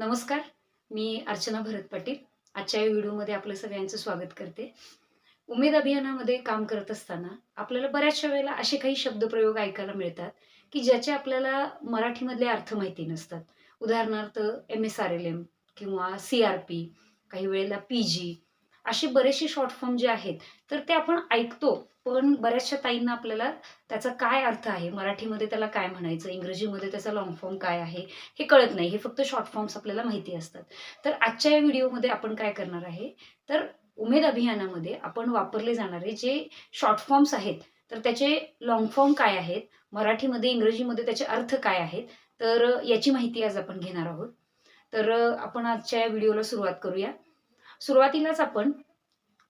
नमस्कार मी अर्चना भरत पाटील. आजच्या या व्हिडिओमध्ये आपलं सगळ्यांचं स्वागत करते. उमेद अभियानामध्ये काम करत असताना आपल्याला बऱ्याचशा वेळेला असे काही शब्दप्रयोग ऐकायला मिळतात की ज्याचे आपल्याला मराठीमधले अर्थ माहिती नसतात. उदाहरणार्थ M S R L M किंवा सी आर पी काही वेळेला पी जी असे बरेचसे शॉर्ट फॉर्म जे आहेत तर ते आपण ऐकतो. पण बऱ्याचशा ताईंना आपल्याला त्याचा काय अर्थ आहे? मराठीमध्ये त्याला काय म्हणायचं? इंग्रजीमध्ये त्याचा लॉंग फॉर्म काय आहे? हे कळत नाही. हे फक्त शॉर्ट फॉर्म्स आपल्याला माहिती असतात. तर आजच्या या व्हिडिओमध्ये आपण काय करणार आहे? तर उमेद अभियानामध्ये आपण वापरले जाणारे जे शॉर्ट फॉर्म्स आहेत तर त्याचे लॉंग फॉर्म काय आहेत? मराठीमध्ये इंग्रजीमध्ये त्याचे अर्थ काय आहेत? तर याची माहिती आज आपण घेणार आहोत. तर आपण आजच्या या व्हिडिओला सुरुवात करूया. सुरुवातीलाच आपण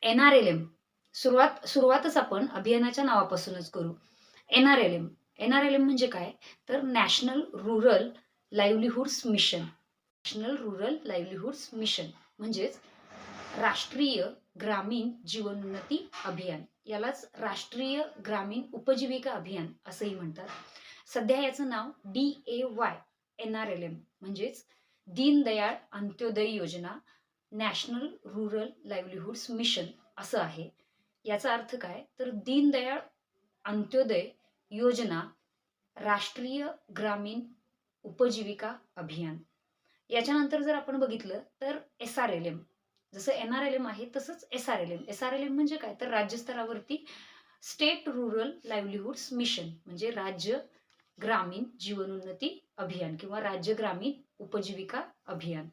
एन आर एल एम सुरुवात सुरुवातच आपण अभियानाच्या नावापासूनच करू. N R L M N R L M म्हणजे काय? तर national rural livelihoods mission national rural livelihoods mission म्हणजेच राष्ट्रीय ग्रामीण जीवनोन्नती अभियान. यालाच राष्ट्रीय ग्रामीण उपजीविका अभियान असंही म्हणतात. सध्या याचं नाव D A Y N R L M म्हणजेच दीनदयाळ अंत्योदय योजना. नॅशनल रुरल लाईव्हलीहुड्स मिशन असं आहे. याचा अर्थ काय? तर दीनदयाळ अंत्योदय योजना राष्ट्रीय ग्रामीण उपजीविका अभियान. याच्यानंतर जर आपण बघितलं तर एस आर एल एम जसं एन आर एल एम आहे तसंच S R L M S R L M म्हणजे काय? तर राज्यस्तरावरती स्टेट रुरल लाईव्हलीहुड्स मिशन म्हणजे राज्य ग्रामीण जीवनोन्नती अभियान किंवा राज्य ग्रामीण उपजीविका अभियान.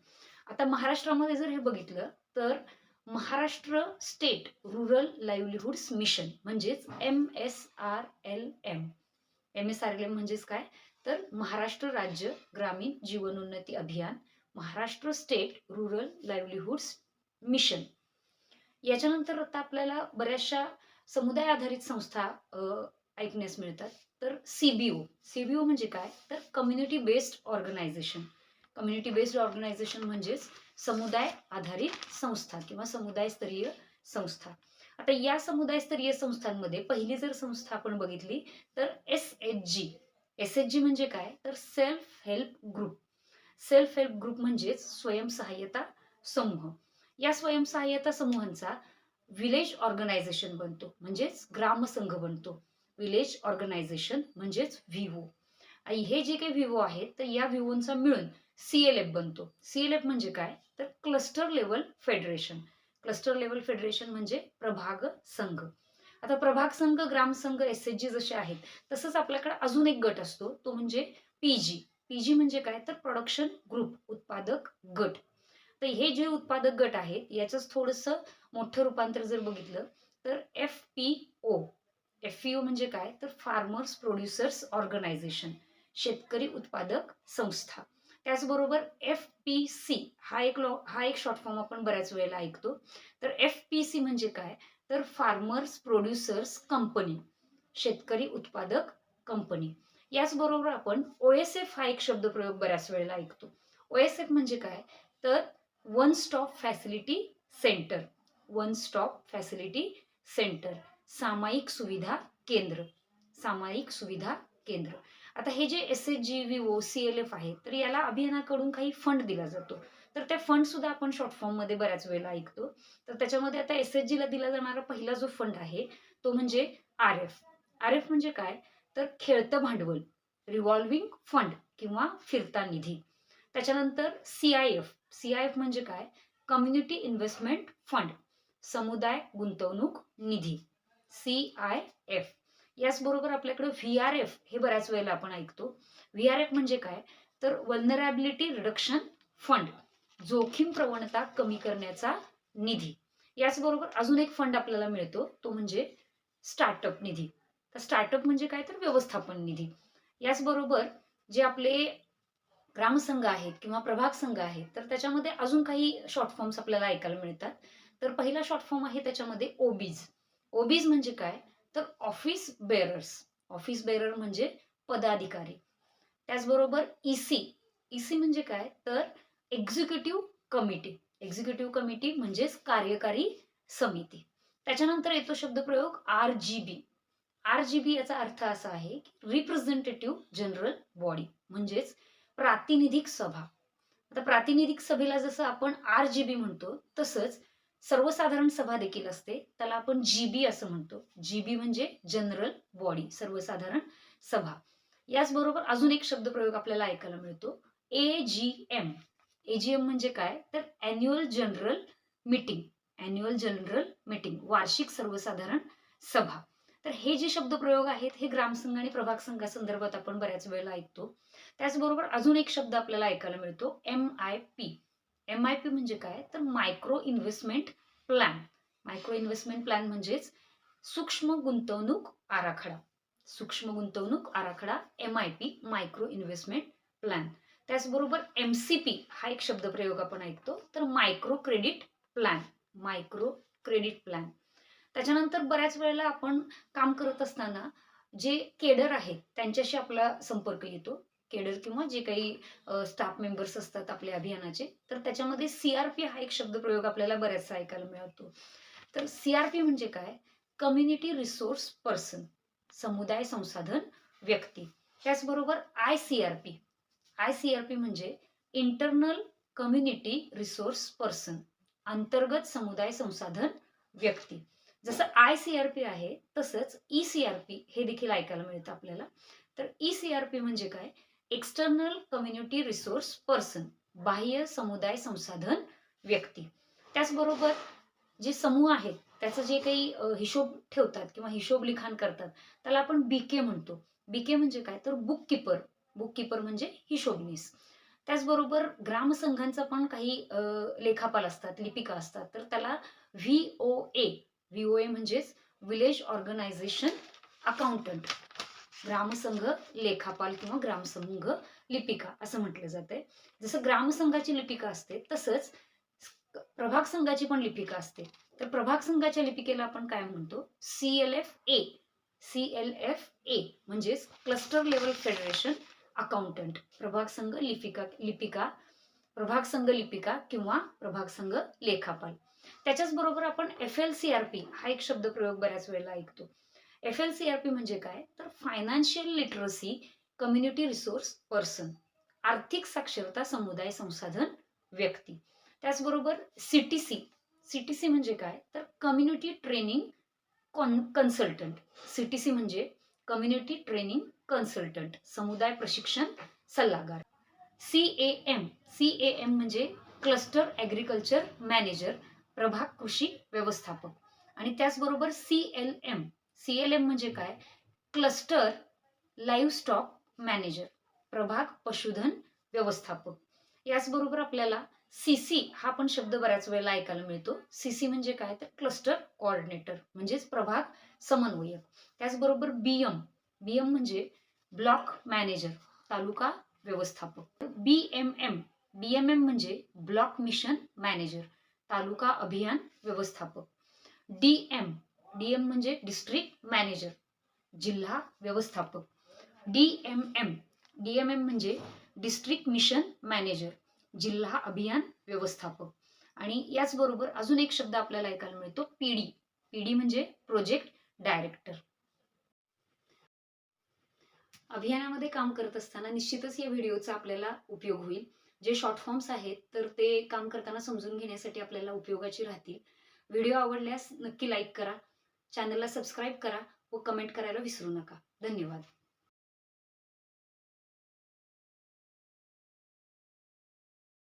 आता महाराष्ट्रामध्ये जर हे बघितलं तर Maharashtra state rural livelihoods mission म्हणजेच M S R L M. M S R L M म्हणजेच काय? तर महाराष्ट्र राज्य ग्रामीण जीवनोन्नती अभियान Maharashtra state rural livelihoods mission. याच्यानंतर आता आपल्याला बऱ्याचशा समुदाय आधारित संस्था ऐकण्यास मिळतात. तर सीबीओ सीबीओ म्हणजे काय? तर community based organisation community based organisation म्हणजेच समुदाय आधारित संस्था किंवा समुदायस्तरीय संस्था. आता या समुदायस्तरीय संस्थांमध्ये पहिली जर संस्था आपण बघितली तर S H G S H G म्हणजे काय? तर self help group. Self help group म्हणजेच स्वयंसहाय्यता समूह. या स्वयंसहाय्यता समूहांचा विलेज ऑर्गनायझेशन बनतो म्हणजेच ग्रामसंघ बनतो. विलेज ऑर्गनायझेशन म्हणजेच व्हिवो हे जे काही व्हिवो आहेत तर या व्हिवोंचा मिळून सी एल एफ बनतो. सी एल एफ म्हणजे काय? तर cluster level federation cluster level federation म्हणजे प्रभाग संघ. आता प्रभाग संघ ग्रामसंघ एस एच जी जसे आहेत तसंच आपल्याकडे अजून एक गट असतो तो म्हणजे पीजी पीजी पी जी म्हणजे काय? तर प्रोडक्शन ग्रुप उत्पादक गट. तर हे जे उत्पादक गट आहेत याचंच थोडंसं मोठं रूपांतर जर बघितलं तर F P O F P O म्हणजे काय? तर फार्मर्स प्रोड्युसर्स ऑर्गनायझेशन शेतकरी उत्पादक संस्था. त्याचबरोबर एफ पी सी हा एक लॉ हा एक शॉर्ट फॉर्म आपण बऱ्याच वेळेला ऐकतो. तर एफ पी सी म्हणजे काय? तर फार्मर्स प्रोड्युसर्स कंपनी शेतकरी उत्पादक कंपनी याचबरोबर आपण ओ एस एफ हा एक शब्दप्रयोग बऱ्याच वेळेला ऐकतो. ओ एस एफ म्हणजे काय? तर one stop facility centre one stop facility centre सामायिक सुविधा केंद्र. सामायिक सुविधा केंद्र. आता हे जे S H G V O C L F आहे तर याला अभियानाकडून काही फंड दिला जातो. तर त्या फंड सुद्धा आपण शॉर्ट फॉर्ममध्ये बऱ्याच वेळेला ऐकतो. तर त्याच्यामध्ये आता एस एच जीला दिला जाणारा पहिला जो फंड आहे तो म्हणजे आर एफ आर एफ म्हणजे काय? तर खेळतं भांडवल रिव्हॉल्विंग फंड किंवा फिरता निधी. त्याच्यानंतर C I F C I F म्हणजे काय? कम्युनिटी इन्व्हेस्टमेंट फंड समुदाय गुंतवणूक निधी सी आय एफ याचबरोबर आपल्याकडे व्ही आर एफ हे बऱ्याच वेळेला आपण ऐकतो. व्ही आर एफ म्हणजे काय? तर वल्नरॅबिलिटी रिडक्शन फंड जोखीम प्रवणता कमी करण्याचा निधी. याचबरोबर अजून एक फंड आपल्याला मिळतो तो म्हणजे स्टार्टअप निधी. तर स्टार्टअप म्हणजे काय? तर व्यवस्थापन निधी. याचबरोबर जे आपले ग्रामसंघ आहेत किंवा प्रभाग संघ आहेत तर त्याच्यामध्ये अजून काही शॉर्ट फॉर्म्स आपल्याला ऐकायला मिळतात. तर पहिला शॉर्ट फॉर्म आहे त्याच्यामध्ये ओबीज ओबीज म्हणजे काय? तर ऑफिस बेरर्स ऑफिस बेरर म्हणजे पदाधिकारी. त्याचबरोबर ईसी ईसी म्हणजे काय? तर एक्झिक्युटिव्ह कमिटी एक्झिक्युटिव्ह कमिटी म्हणजेच कार्यकारी समिती. त्याच्यानंतर येतो शब्दप्रयोग R G B R G B याचा अर्थ असा आहे रिप्रेझेंटेटिव्ह जनरल बॉडी म्हणजेच प्रातिनिधिक सभा. आता प्रातिनिधिक सभेला जसं आपण आर जी बी म्हणतो तसंच सर्वसाधारण सभा देखील असते. त्याला आपण जीबी असं म्हणतो. जीबी म्हणजे जनरल बॉडी सर्वसाधारण सभा. याचबरोबर अजून एक शब्दप्रयोग आपल्याला ऐकायला मिळतो. ए G M A G M म्हणजे काय? तर annual general meeting annual general meeting वार्षिक सर्वसाधारण सभा. तर हे जे शब्दप्रयोग आहेत हे ग्रामसंघ आणि प्रभाग संघासंदर्भात आपण बऱ्याच वेळेला ऐकतो. त्याचबरोबर अजून एक शब्द आपल्याला ऐकायला मिळतो. M I P M I P म्हणजे काय? तर micro investment plan micro investment plan म्हणजेच सूक्ष्म गुंतवणूक आराखडा. सूक्ष्म गुंतवणूक आराखडा M I P micro investment plan त्याचबरोबर एम सी पी हा एक शब्दप्रयोग आपण ऐकतो. तर micro credit plan micro credit plan त्याच्यानंतर बऱ्याच वेळेला आपण काम करत असताना जे केडर आहेत त्यांच्याशी आपला संपर्क येतो. केडर किंवा जे काही स्टाफ मेंबर्स असतात आपल्या अभियानाचे तर त्याच्यामध्ये सीआरपी हा एक शब्दप्रयोग आपल्याला बऱ्याचसा ऐकायला मिळतो. तर सीआरपी म्हणजे काय? कम्युनिटी रिसोर्स पर्सन समुदाय संसाधन व्यक्ती. त्याचबरोबर I C R P I C R P म्हणजे इंटरनल कम्युनिटी रिसोर्स पर्सन अंतर्गत समुदाय संसाधन व्यक्ती. जसं आय सी आर पी आहे तसंच ई सी आर पी हे देखील ऐकायला मिळतं आपल्याला. तर ई सी आर पी म्हणजे काय? एक्सटर्नल कम्युनिटी रिसोर्स पर्सन बाह्य समुदाय संसाधन व्यक्ती. त्याचबरोबर जे समूह आहेत त्याचं जे काही हिशोब ठेवतात किंवा हिशोब लिखाण करतात त्याला आपण बीके म्हणतो. बीके म्हणजे काय? तर बुक किपर बुक किपर म्हणजे हिशोबनीस. त्याचबरोबर ग्रामसंघांचा पण काही लेखापाल असतात लिपिका असतात तर त्याला V O A V O ए म्हणजेच विलेज ऑर्गनायझेशन अकाउंटंट ग्रामसंघ लेखापाल किंवा ग्रामसंघ लिपिका असं म्हटलं जातंय. जसं ग्रामसंघाची लिपिका असते तसंच प्रभाग संघाची पण लिपिका असते. तर प्रभाग संघाच्या लिपिकेला आपण काय म्हणतो? C L F A C L F A म्हणजेच क्लस्टर लेवल फेडरेशन अकाउंटंट प्रभाग संघ लिपिका लिपिका प्रभाग संघ लिपिका किंवा प्रभाग संघ लेखापाल. त्याच्याच बरोबर आपण F L C R P हा एक शब्दप्रयोग बऱ्याच वेळेला ऐकतो. F L C R P म्हणजे काय? तर financial literacy community resource person आर्थिक साक्षरता समुदाय संसाधन व्यक्ती. त्याचबरोबर C T C C T C म्हणजे काय? तर community training con consultant C T C म्हणजे कम्युनिटी ट्रेनिंग कन्सल्टंट समुदाय प्रशिक्षण सल्लागार. C A M C A M म्हणजे क्लस्टर ॲग्रिकल्चर मॅनेजर प्रभाग कृषी व्यवस्थापक. आणि त्याचबरोबर सी एल एम सीएलएम म्हणजे काय? क्लस्टर लाईव्ह स्टॉक मॅनेजर प्रभाग पशुधन व्यवस्थापक. याचबरोबर आपल्याला सीसी हा पण शब्द बऱ्याच वेळेला ऐकायला मिळतो. सीसी म्हणजे काय? तर क्लस्टर कोऑर्डिनेटर म्हणजेच प्रभाग समन्वयक. त्याचबरोबर बीएम बीएम बी एम म्हणजे ब्लॉक मॅनेजर तालुका व्यवस्थापक. बीएमएम बीएमएम म्हणजे ब्लॉक मिशन मॅनेजर तालुका अभियान व्यवस्थापक. डी डीएम म्हणजे डिस्ट्रिक्ट मॅनेजर जिल्हा व्यवस्थापक. डीएमएम डीएमएम म्हणजे डिस्ट्रिक्ट मिशन मॅनेजर जिल्हा अभियान व्यवस्थापक. आणि याचबरोबर अजून एक शब्द आपल्याला ऐकायला मिळतो पीडी पीडी म्हणजे प्रोजेक्ट डायरेक्टर. अभियानामध्ये काम करत असताना निश्चितच या व्हिडिओचा आपल्याला उपयोग होईल. जे शॉर्ट फॉर्म्स आहेत तर ते काम करताना समजून घेण्यासाठी आपल्याला उपयोगाची राहतील. व्हिडिओ आवडल्यास नक्की लाईक करा. चॅनलला सबस्क्राईब करा व कमेंट करायला विसरू नका. धन्यवाद.